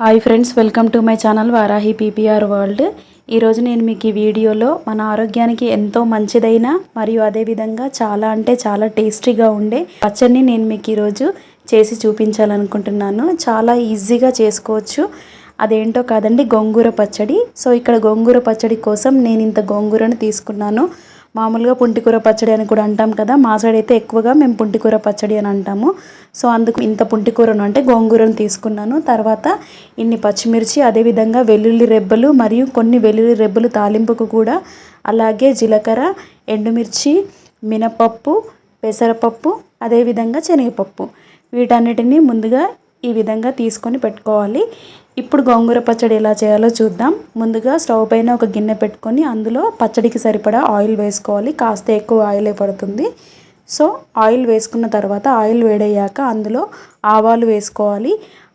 Hi friends welcome to my channel Varahi PPR world. ఈరోజు నేను మీకు ఈ వీడియోలో మన ఆరోగ్యానికి ఎంతో మంచిదైన మరియు అదేవిధంగా చాలా అంటే చాలా టేస్టీగా ఉండే పచ్చడిని నేను మీకు ఈరోజు చేసి చూపించాలనుకుంటున్నాను. చాలా ఈజీగా చేసుకోవచ్చు. అదేంటో కాదండి గోంగూర పచ్చడి. సో ఇక్కడ గోంగూర పచ్చడి కోసం నేను ఇంత గోంగూరను తీసుకున్నాను. మామూలుగా పుంటికూర పచ్చడి అని కూడా అంటాం కదా మా సైడ్ అయితే ఎక్కువగా మేము పుంటికూర పచ్చడి అని అంటాము. సో అందుకు ఇంత పుంటికూరను అంటే గోంగూరను తీసుకున్నాను. తర్వాత ఇన్ని పచ్చిమిర్చి అదేవిధంగా వెల్లుల్లి రెబ్బలు మరియు కొన్ని వెల్లుల్లి రెబ్బలు తాలింపుకు కూడా అలాగే జీలకర్ర ఎండుమిర్చి మినపప్పు పెసరపప్పు అదేవిధంగా శనగపప్పు. వీటన్నిటిని ముందుగా ఈ విధంగా తీసుకొని పెట్టుకోవాలి. ఇప్పుడు గోంగూర పచ్చడి ఎలా చేయాలో చూద్దాం. ముందుగా స్టవ్ పైన ఒక గిన్నె పెట్టుకొని అందులో పచ్చడికి సరిపడా ఆయిల్ వేసుకోవాలి. కాస్త ఎక్కువ ఆయిలే పడుతుంది. సో ఆయిల్ వేసుకున్న తర్వాత ఆయిల్ వేడయ్యాక అందులో ఆవాలు వేసుకోవాలి.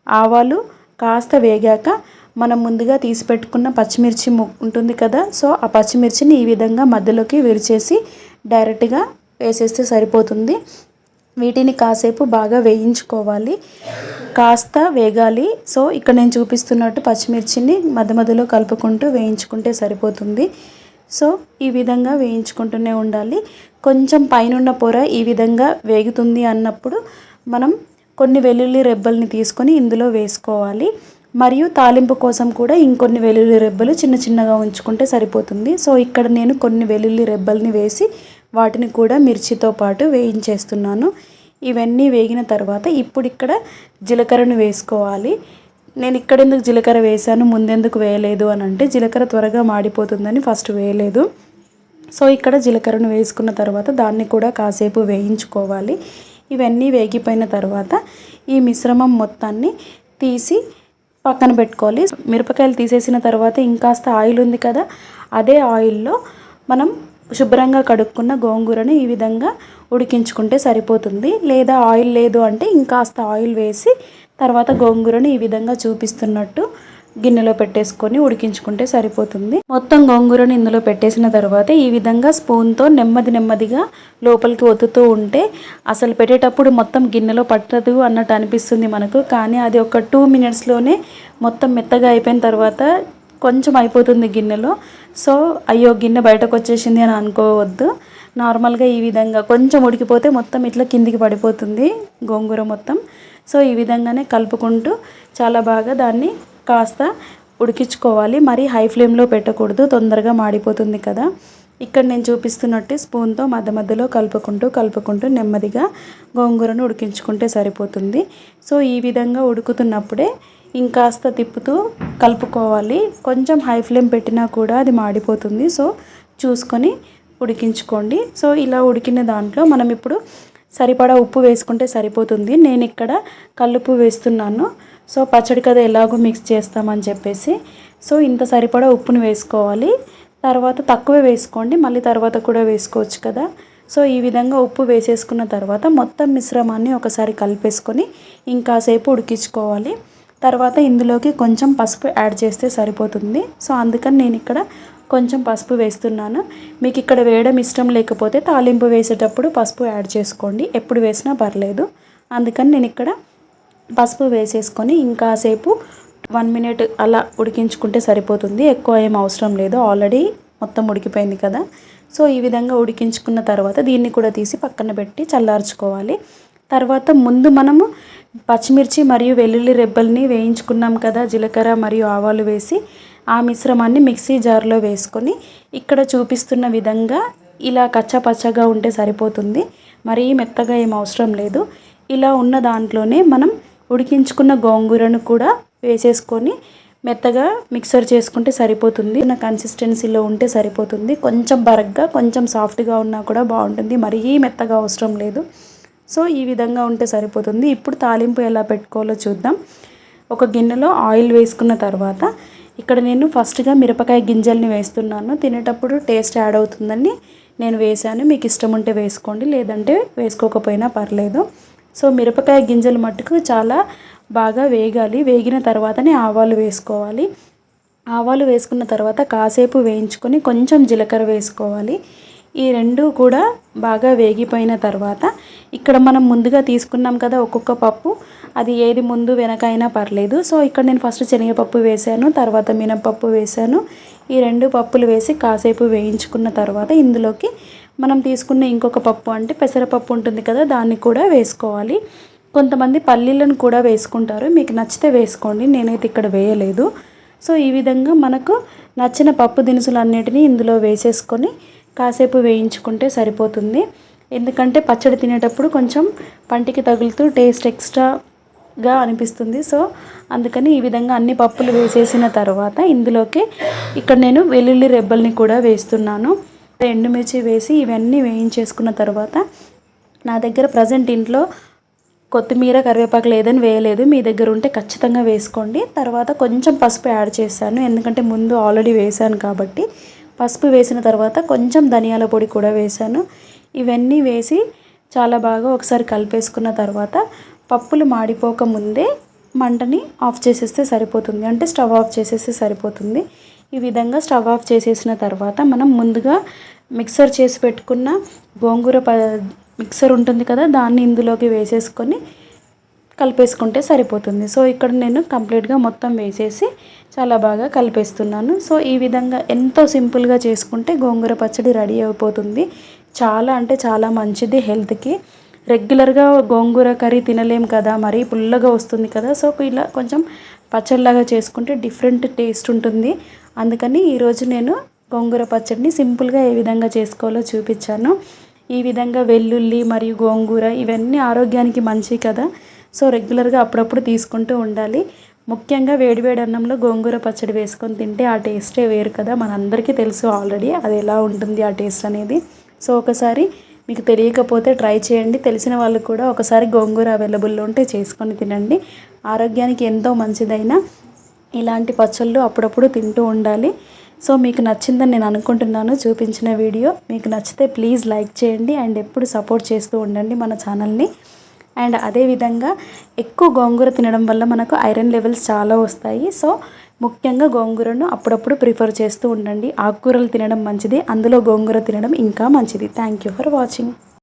ఆవాలు కాస్త వేగాక మనం ముందుగా తీసి పెట్టుకున్న పచ్చిమిర్చి ఉంటుంది కదా? సో ఆ పచ్చిమిర్చిని ఈ విధంగా మధ్యలోకి విరిచేసి డైరెక్ట్గా వేసేస్తే సరిపోతుంది. వీటిని కాసేపు బాగా వేయించుకోవాలి. కాస్త వేగాలి. సో ఇక్కడ నేను చూపిస్తున్నట్టు పచ్చిమిర్చిని మధ్య మధ్యలో కలుపుకుంటూ వేయించుకుంటే సరిపోతుంది. సో ఈ విధంగా వేయించుకుంటూనే ఉండాలి. కొంచెం పైనున్న పొర ఈ విధంగా వేగుతుంది అన్నప్పుడు మనం కొన్ని వెల్లుల్లి రెబ్బల్ని తీసుకొని ఇందులో వేసుకోవాలి. మరియు తాలింపు కోసం కూడా ఇంకొన్ని వెల్లుల్లి రెబ్బలు చిన్న చిన్నగా ఉంచుకుంటే సరిపోతుంది. సో ఇక్కడ నేను కొన్ని వెల్లుల్లి రెబ్బల్ని వేసి వాటిని కూడా మిర్చితో పాటు వేయించేస్తున్నాను. ఇవన్నీ వేగిన తర్వాత ఇప్పుడు ఇక్కడ జీలకర్రను వేసుకోవాలి. నేను ఇక్కడ ఎందుకు జీలకర్ర వేసాను ముందెందుకు వేయలేదు అని అంటే జీలకర్ర త్వరగా మాడిపోతుందని ఫస్ట్ వేయలేదు. సో ఇక్కడ జీలకర్రను వేసుకున్న తర్వాత దాన్ని కూడా కాసేపు వేయించుకోవాలి. ఇవన్నీ వేగిపోయిన తర్వాత ఈ మిశ్రమం మొత్తాన్ని తీసి పక్కన పెట్టుకోవాలి. మిరపకాయలు తీసేసిన తర్వాత ఇంకాస్త ఆయిల్ ఉంది కదా అదే ఆయిల్లో మనం శుభ్రంగా కడుక్కున్న గోంగూరను ఈ విధంగా ఉడికించుకుంటే సరిపోతుంది. లేదా ఆయిల్ లేదు అంటే ఇంకాస్త ఆయిల్ వేసి తర్వాత గోంగూరను ఈ విధంగా చూపిస్తున్నట్టు గిన్నెలో పెట్టేసుకొని ఉడికించుకుంటే సరిపోతుంది. మొత్తం గోంగూరను ఇందులో పెట్టేసిన తర్వాత ఈ విధంగా స్పూన్తో నెమ్మది నెమ్మదిగా లోపలికి ఒత్తుతూ ఉంటే అసలు పెట్టేటప్పుడు మొత్తం గిన్నెలో పట్టదు అన్నట్టు అనిపిస్తుంది మనకు. కానీ అది ఒక టూ మినిట్స్లోనే మొత్తం మెత్తగా అయిపోయిన తర్వాత కొంచెం అయిపోతుంది గిన్నెలో. సో అయ్యో గిన్నె బయటకు వచ్చేసింది అని అనుకోవద్దు. నార్మల్గా ఈ విధంగా కొంచెం ఉడికిపోతే మొత్తం ఇట్లా కిందికి పడిపోతుంది గోంగూర మొత్తం. సో ఈ విధంగానే కలుపుకుంటూ చాలా బాగా దాన్ని కాస్త ఉడికించుకోవాలి. మరి హై ఫ్లేమ్లో పెట్టకూడదు. తొందరగా మాడిపోతుంది కదా. ఇక్కడ నేను చూపిస్తున్నట్టు స్పూన్తో మధ్య మధ్యలో కలుపుకుంటూ కలుపుకుంటూ నెమ్మదిగా గోంగూరను ఉడికించుకుంటే సరిపోతుంది. సో ఈ విధంగా ఉడుకుతున్నప్పుడే ఇంకాస్త తిప్పుతూ కలుపుకోవాలి. కొంచెం హై ఫ్లేమ్ పెట్టినా కూడా అది మాడిపోతుంది. సో చూసుకొని ఉడికించుకోండి. సో ఇలా ఉడికిన దాంట్లో మనం ఇప్పుడు సరిపడా ఉప్పు వేసుకుంటే సరిపోతుంది. నేను ఇక్కడ కల్లుప్పు వేస్తున్నాను. సో పచ్చడి కదా ఎలాగో మిక్స్ చేస్తామని చెప్పేసి సో ఇంత సరిపడా ఉప్పును వేసుకోవాలి. తర్వాత తక్కువే వేసుకోండి మళ్ళీ తర్వాత కూడా వేసుకోవచ్చు కదా. సో ఈ విధంగా ఉప్పు వేసేసుకున్న తర్వాత మొత్తం మిశ్రమాన్ని ఒకసారి కలిపేసుకొని ఇంకాసేపు ఉడికించుకోవాలి. తర్వాత ఇందులోకి కొంచెం పసుపు యాడ్ చేస్తే సరిపోతుంది. సో అందుకని నేను ఇక్కడ కొంచెం పసుపు వేస్తున్నాను. మీకు ఇక్కడ వేయడం ఇష్టం లేకపోతే తాలింపు వేసేటప్పుడు పసుపు యాడ్ చేసుకోండి. ఎప్పుడు వేసినా పర్లేదు. అందుకని నేను ఇక్కడ పసుపు వేసేసుకొని ఇంకాసేపు వన్ మినిట్ అలా ఉడికించుకుంటే సరిపోతుంది. ఎక్కువ ఏం అవసరం లేదు. ఆల్రెడీ మొత్తం ఉడికిపోయింది కదా. సో ఈ విధంగా ఉడికించుకున్న తర్వాత దీన్ని కూడా తీసి పక్కన పెట్టి చల్లార్చుకోవాలి. తర్వాత ముందు మనము పచ్చిమిర్చి మరియు వెల్లుల్లి రెబ్బల్ని వేయించుకున్నాం కదా జీలకర్ర మరియు ఆవాలు వేసి ఆ మిశ్రమాన్ని మిక్సీ జార్లో వేసుకొని ఇక్కడ చూపిస్తున్న విధంగా ఇలా కచ్చపచ్చగా ఉంటే సరిపోతుంది. మరీ మెత్తగా ఏం అవసరం లేదు. ఇలా ఉన్న దాంట్లోనే మనం ఉడికించుకున్న గోంగూరను కూడా వేసేసుకొని మెత్తగా మిక్సర్ చేసుకుంటే సరిపోతుంది. నా కన్సిస్టెన్సీలో ఉంటే సరిపోతుంది. కొంచెం బరగ్గా కొంచెం సాఫ్ట్గా ఉన్నా కూడా బాగుంటుంది. మరీ మెత్తగా అవసరం లేదు. సో ఈ విధంగా ఉంటే సరిపోతుంది. ఇప్పుడు తాలింపు ఎలా పెట్టుకోవాలో చూద్దాం. ఒక గిన్నెలో ఆయిల్ వేసుకున్న తర్వాత ఇక్కడ నేను ఫస్ట్గా మిరపకాయ గింజల్ని వేస్తున్నాను. తినేటప్పుడు టేస్ట్ యాడ్ అవుతుందని నేను వేసాను మీకు ఇష్టం ఉంటే వేసుకోండి. లేదంటే వేసుకోకపోయినా పర్లేదు. సో మిరపకాయ గింజలు మట్టుకు చాలా బాగా వేగాలి. వేగిన తర్వాతనే ఆవాలు వేసుకోవాలి. ఆవాలు వేసుకున్న తర్వాత కాసేపు వేయించుకొని కొంచెం జీలకర్ర వేసుకోవాలి. ఈ రెండు కూడా బాగా వేగిపోయిన తర్వాత ఇక్కడ మనం ముందుగా తీసుకున్నాం కదా ఒక్కొక్క పప్పు. అది ఏది ముందు వెనక అయినా పర్లేదు. సో ఇక్కడ నేను ఫస్ట్ శనగపప్పు వేసాను తర్వాత మినపప్పు వేశాను ఈ రెండు పప్పులు వేసి కాసేపు వేయించుకున్న తర్వాత ఇందులోకి మనం తీసుకున్న ఇంకొక పప్పు అంటే పెసరపప్పు ఉంటుంది కదా దాన్ని కూడా వేసుకోవాలి. కొంతమంది పల్లీలను కూడా వేసుకుంటారు. మీకు నచ్చితే వేసుకోండి. నేనైతే ఇక్కడ వేయలేదు. సో ఈ విధంగా మనకు నచ్చిన పప్పు దినుసులు అన్నిటినీ ఇందులో వేసేసుకొని కాసేపు వేయించుకుంటే సరిపోతుంది. ఎందుకంటే పచ్చడి తినేటప్పుడు కొంచెం పంటికి తగులుతూ టేస్ట్ ఎక్స్ట్రాగా అనిపిస్తుంది. సో అందుకని ఈ విధంగా అన్ని పప్పులు వేసేసిన తర్వాత ఇందులోకి ఇక్కడ నేను వెల్లుల్లి రెబ్బల్ని కూడా వేస్తున్నాను. ఎండుమిర్చి వేసి ఇవన్నీ వేయించేసుకున్న తర్వాత నా దగ్గర ప్రజెంట్ ఇంట్లో కొత్తిమీర కరివేపాకు లేదని వేయలేదు. మీ దగ్గర ఉంటే ఖచ్చితంగా వేసుకోండి. తర్వాత కొంచెం పసుపు యాడ్ చేశాను. ఎందుకంటే ముందు ఆల్రెడీ వేసాను కాబట్టి పసుపు వేసిన తర్వాత కొంచెం ధనియాల పొడి కూడా వేసాను ఇవన్నీ వేసి చాలా బాగా ఒకసారి కలిపేసుకున్న తర్వాత పప్పులు మాడిపోక ముందే మంటని ఆఫ్ చేసేస్తే సరిపోతుంది. అంటే స్టవ్ ఆఫ్ చేసేస్తే సరిపోతుంది. ఈ విధంగా స్టవ్ ఆఫ్ చేసేసిన తర్వాత మనం ముందుగా మిక్సర్ చేసి పెట్టుకున్న గోంగూర ప మిక్సర్ ఉంటుంది కదా దాన్ని ఇందులోకి వేసేసుకొని కలిపేసుకుంటే సరిపోతుంది. సో ఇక్కడ నేను కంప్లీట్గా మొత్తం వేసేసి చాలా బాగా కలిపేస్తున్నాను. సో ఈ విధంగా ఎంతో సింపుల్గా చేసుకుంటే గోంగూర పచ్చడి రెడీ అయిపోతుంది. చాలా అంటే చాలా మంచిది హెల్త్కి. రెగ్యులర్గా గోంగూర కర్రీ తినలేం కదా మరి పుల్లగా వస్తుంది కదా. సో ఇలా కొంచెం పచ్చడిలాగా చేసుకుంటే డిఫరెంట్ టేస్ట్ ఉంటుంది. అందుకని ఈరోజు నేను గోంగూర పచ్చడిని సింపుల్గా ఏ విధంగా చేసుకోవాలో చూపించాను. ఈ విధంగా వెల్లుల్లి మరియు గోంగూర ఇవన్నీ ఆరోగ్యానికి మంచివి కదా. సో రెగ్యులర్గా అప్పుడప్పుడు తీసుకుంటూ ఉండాలి. ముఖ్యంగా వేడివేడి అన్నంలో గోంగూర పచ్చడి వేసుకొని తింటే ఆ టేస్టే వేరు కదా. మనందరికీ తెలుసు ఆల్రెడీ అది ఎలా ఉంటుంది ఆ టేస్ట్ అనేది. సో ఒకసారి మీకు తెలియకపోతే ట్రై చేయండి. తెలిసిన వాళ్ళు కూడా ఒకసారి గోంగూర అవైలబుల్లో ఉంటే చేసుకొని తినండి. ఆరోగ్యానికి ఎంతో మంచిదైన ఇలాంటి పచ్చళ్ళు అప్పుడప్పుడు తింటూ ఉండాలి. సో మీకు నచ్చిందని నేను అనుకుంటున్నాను చూపించిన వీడియో. మీకు నచ్చితే ప్లీజ్ లైక్ చేయండి అండ్ ఎప్పుడు సపోర్ట్ చేస్తూ ఉండండి మన ఛానల్ని. అండ్ అదేవిధంగా ఎక్కువ గోంగూర తినడం వల్ల మనకు ఐరన్ లెవెల్స్ చాలా వస్తాయి. సో ముఖ్యంగా గోంగూరను అప్పుడప్పుడు ప్రిఫర్ చేస్తూ ఉండండి. ఆకుకూరలు తినడం మంచిది. అందులో గోంగూర తినడం ఇంకా మంచిది. Thank you for watching